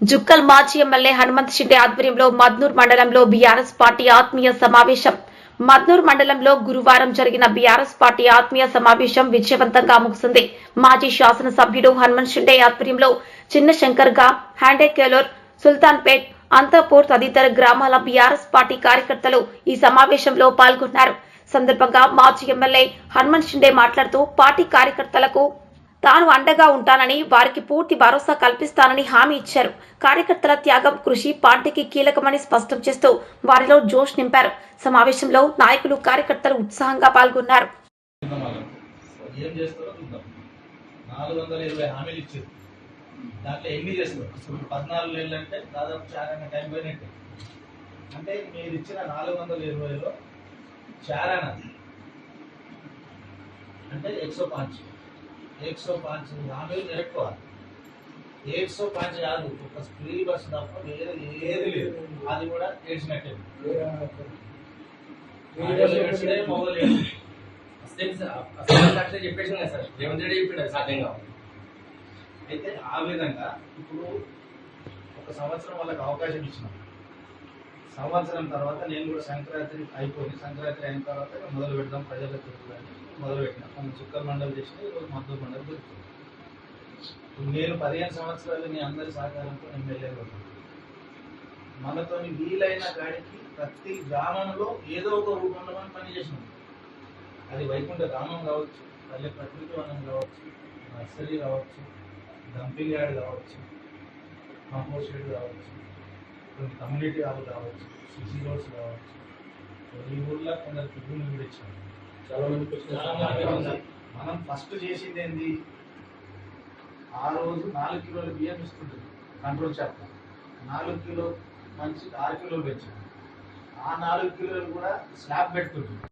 జుక్కల్ మాజీ ఎమ్మెల్యే హనుమంత్ శెట్టి ఆధ్వర్యంలో మద్నూర్ మండలంలో బీఆర్ఎస్ పార్టీ ఆత్మీయ సమావేశం. మద్నూర్ మండలంలో గురువారం జరిగిన బీఆర్ఎస్ పార్టీ ఆత్మీయ సమావేశం విజయవంతంగా ముగిసింది మాజీ శాసనసభ్యుడు హనుమంత్ షిండే ఆధ్వర్యంలో చిన్న శంకర్గా హ్యాండేకేలోర్ సుల్తాన్పేట్ అంతపూర్ తదితర గ్రామాల బీఆర్ఎస్ పార్టీ కార్యకర్తలు ఈ సమావేశంలో పాల్గొన్నారు. సందర్భంగా మాజీ ఎమ్మెల్యే హనుమంత్ షిండే మాట్లాడుతూ పార్టీ కార్యకర్తలకు తాను అండగా ఉంటానని వారికి పూర్తి భరోసా కల్పిస్తానని హామీ ఇచ్చారు. కార్యకర్తల త్యాగం కృషి పార్టీకి కీలకమని స్పష్టం చేస్తూ వారిలో జోష్ నింపారు. సమావేశంలో నాయకులు కార్యకర్తలు ఉత్సాహంగా పాల్గొన్నారు. అంటే మీరు ఇచ్చిన నాలుగు వందల ఇరవైలో అంటే ఎక్సో పాంచ్ ఎక్సో పాంచ్ హామీలు నిరట్టుకోవాలి ఎక్సో పాంచ్ కాదు ఒక ఫ్రీ బస్ తప్ప వేరే ఏది లేదు. అది కూడా ఏడ్చినట్టే. ఆడోళ్ళు అసలు సార్ చెప్పేసి సార్ రేవంత్ రెడ్డి చెప్పాడు సాధ్యం కావాలి అయితే ఆ విధంగా ఇప్పుడు ఒక సంవత్సరం వాళ్ళకి అవకాశం ఇచ్చినాం. సంవత్సరం తర్వాత నేను కూడా సంక్రాంతి అయిపోయింది. సంక్రాంతి అయిన తర్వాత మొదలు పెడదాం ప్రజల తిరుగులని మొదలు పెట్టినా. మనం చుక్కల మండలి చేసిన ఈరోజు మద్దతు మండలి దొరుకుతుంది నేను పదిహేను సంవత్సరాలు మీ అందరి సహకారంతో ఎమ్మెల్యే ఉన్నాను. మనతో వీలైన కాడికి ప్రతి గ్రామంలో ఏదో ఒక రూపంలో మనం పనిచేసినాం అది వైకుంఠ గ్రామం కావచ్చు పల్లె ప్రకృతి వనం కావచ్చు నర్సరీ కావచ్చు డంపింగ్ యార్డ్ కావచ్చు కంపోస్ట్ షెడ్ కావచ్చు కమ్యూనిటీ హాల్ కావచ్చు సిసి రోడ్స్ కావచ్చు ఈ ఊర్లో కొందరికి భూమి కూడా ఇచ్చాం చాలా మంది. మనం ఫస్ట్ చేసింది ఏంది ఆ రోజు నాలుగు కిలోల బియ్యం ఇస్తుంటుంది. కంట్రోల్ షాప్ నాలుగు కిలో మంచి ఆరు కిలోలు పెంచాం. ఆ నాలుగు కిలోలు కూడా స్లాబ్ పెడుతుంటుంది.